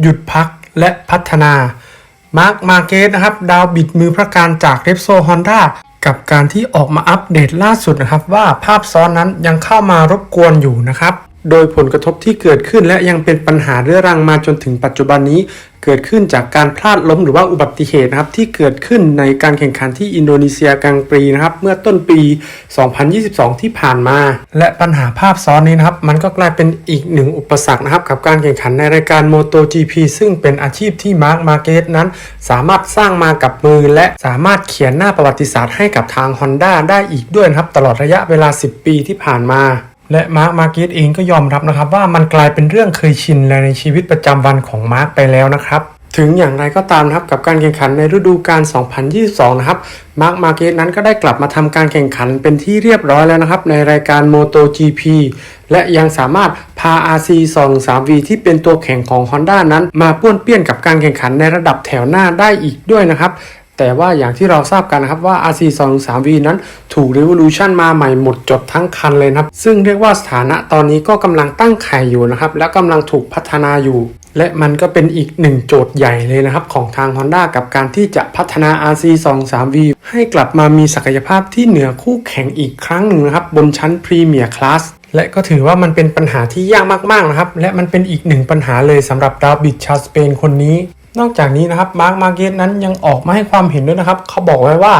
หยุดพักและพัฒนามาร์คมาเกตนะครับ ดาวบิดมือพระการจากเรปโซฮอนด้ากับการที่ออกมาอัปเดตล่าสุดนะครับ ว่าภาพซ้อนนั้นยังเข้ามารบกวนอยู่นะครับ โดยผลกระทบที่เกิดขึ้นและยังเป็นปัญหาเรื้อรังมาจนถึงปัจจุบันนี้ เกิดขึ้นจากการพลาดล้มหรือว่าอุบัติเหตุนะครับที่เกิดขึ้นในการแข่งขันที่อินโดนีเซียกลางปีนะครับเมื่อต้นปี 2022 ที่ผ่านมา และปัญหาภาพซ้อนนี้นะครับมันก็กลายเป็นอีกหนึ่งอุปสรรคนะครับกับการแข่งขันในรายการ MotoGP ซึ่งเป็นอาชีพที่มาร์คมาเกตนั้น สามารถสร้างมากับมือ และสามารถเขียนหน้าประวัติศาสตร์ให้กับทาง Honda ได้อีกด้วยนะครับตลอดระยะเวลา 10 ปีที่ผ่านมา และมาร์คมาร์เกตเองก็ยอมรับนะครับว่ามันกลายเป็นเรื่องเคยชินและในชีวิตประจำวันของมาร์คไปแล้วนะครับ ถึงอย่างไรก็ตามนะครับกับการแข่งขันในฤดูกาล 2022 นะครับมาร์คมาเกตนั้นก็ได้กลับมาทำการแข่งขันเป็นที่เรียบร้อยแล้วนะครับ ในรายการ MotoGP และยังสามารถพา RC 2 3 V ที่เป็นตัวแข่งของ Honda นั้น มาป้วนเปี้ยนกับการแข่งขันในระดับแถวหน้าได้อีกด้วยนะครับ แต่ว่าอย่างที่เราทราบกันนะครับว่า RC 2 3 V นั้นถูก Revolution มาใหม่หมดจดทั้งคันเลยนะครับ ซึ่งเรียกว่าสถานะตอนนี้ก็กำลังตั้งไข่อยู่นะครับ และกำลังถูกพัฒนาอยู่ และมันก็เป็นอีกหนึ่งโจทย์ใหญ่เลยนะครับ ของทาง Honda กับการที่จะพัฒนา RC 2 3 V ให้กลับมามีศักยภาพที่เหนือคู่แข่งอีกครั้งหนึ่งนะครับบนชั้นพรีเมียร์คลาสและก็ถือว่ามันเป็นปัญหาที่ยากมากๆนะครับ และมันเป็นอีกหนึ่งปัญหาเลยสำหรับดาวบิดชาวสเปนคนนี้ นอกจากนี้นะครับมาร์คมาร์เกตนั้นยังออกมาให้ความเห็นด้วยนะครับ เขาบอกไว้ว่า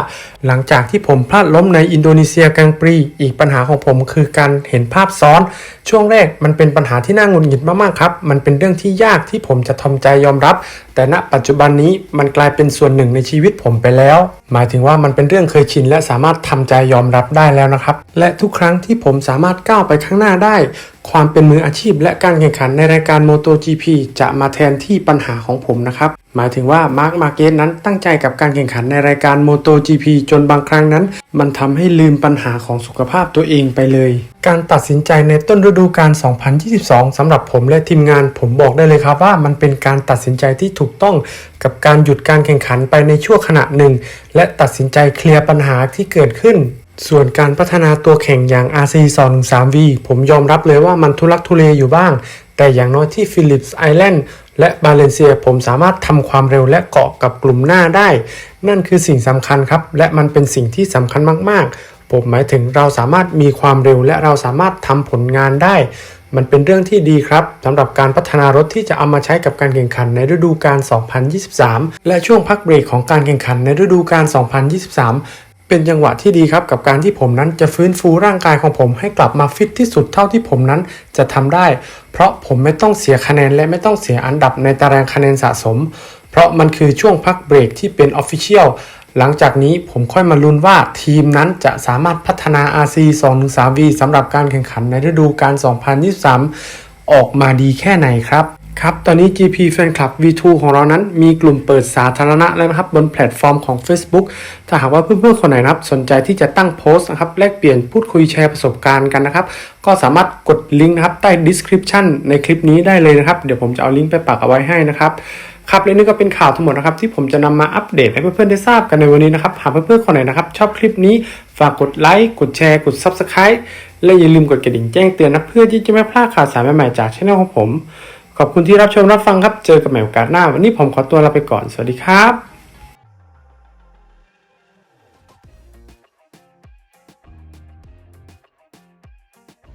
หลังจากที่ผมพลาดล้มในอินโดนีเซียกลางปี อีกปัญหาของผมคือการเห็นภาพซ้อน ช่วงแรกมันเป็นปัญหาที่น่าหงุดหงิดมากๆครับ มันเป็นเรื่องที่ยากที่ผมจะทำใจยอมรับ แต่ณปัจจุบันนี้มันกลายเป็นส่วนหนึ่งในชีวิตผมไปแล้ว หมายถึงว่ามันเป็นเรื่องเคยชินและสามารถทำใจยอมรับได้แล้วนะครับ และทุกครั้งที่ผมสามารถก้าวไปข้างหน้าได้ ความเป็นมืออาชีพและการแข่งขันในรายการ MotoGP จะมาแทนที่ปัญหาของผมนะครับ หมายถึงว่ามาร์คมาเกตนั้นตั้งใจกับการแข่งขันในรายการ MotoGP จนบางครั้งนั้น มันทำให้ลืมปัญหาของสุขภาพตัวเองไปเลย การตัดสินใจในต้นฤดูกาล 2022 สำหรับผมและทีมงานผมบอกได้เลยครับว่ามันเป็นการตัดสินใจที่ถูกต้องกับการหยุดการแข่งขันไปในช่วงขณะหนึ่ง และตัดสินใจเคลียร์ปัญหาที่เกิดขึ้น ส่วนการพัฒนาตัวแข่งอย่าง RC 2 3 V ผมยอมรับเลยว่ามันทุลักทุเลอยู่บ้าง แต่อย่างน้อยที่ฟิลิปส์ไอแลนด์และบาเลนเซียผมสามารถทำความเร็วและเกาะกับกลุ่มหน้าได้ นั่นคือสิ่งสำคัญครับ และมันเป็นสิ่งที่สำคัญมากๆ ผมหมายถึงเราสามารถมีความเร็วและเราสามารถทำผลงานได้ มันเป็นเรื่องที่ดีครับสำหรับการพัฒนารถที่จะเอามาใช้กับการแข่งขันในฤดูกาล 2023 และช่วงพักเบรกของการแข่งขันในฤดูกาล 2023 เป็นจังหวะที่ดีครับกับการที่ผมนั้นจะฟื้นฟูร่างกายของผมให้กลับมาฟิตที่สุดเท่าที่ผมนั้นจะทำได้ เพราะผมไม่ต้องเสียคะแนนและไม่ต้องเสียอันดับในตารางคะแนนสะสม เพราะมันคือช่วงพักเบรกที่เป็นออฟฟิเชียลหลังจากนี้ผมค่อยมาลุ้นว่าทีมนั้นจะสามารถพัฒนา RC 2-3V สำหรับการแข่งขันในฤดูกาล2023 ออกมาดีแค่ไหนครับ ครับ ตอนนี้ GP Fan Club V2 ของเรานั้นมีกลุ่มเปิดสาธารณะแล้วนะครับ บนแพลตฟอร์มของ Facebook ถ้าหากว่าเพื่อนๆคนไหนนะครับ สนใจที่จะตั้งโพสต์นะครับ แลกเปลี่ยนพูดคุยแชร์ประสบการณ์กันนะครับ ก็สามารถกดลิงก์นะครับ ใต้ description ในคลิปนี้ได้เลยนะครับ เดี๋ยวผมจะเอาลิงก์ไปปักเอาไว้ให้นะครับครับและนี่ก็เป็นข่าวทั้งหมดนะครับที่ผมจะนำมาอัปเดตให้เพื่อนๆได้ทราบกันในวันนี้นะครับหากเพื่อนๆคนไหนนะครับชอบคลิปนี้ฝากกดไลค์กดแชร์กด Subscribe และอย่าลืมกดกระดิ่งแจ้งเตือนนะเพื่อที่จะไม่พลาดข่าวสารใหม่ๆจากช่องของผม ขอบคุณที่รับชมรับฟังครับ เจอกันใหม่โอกาสหน้า วันนี้ผมขอตัวลาไปก่อน สวัสดีครับ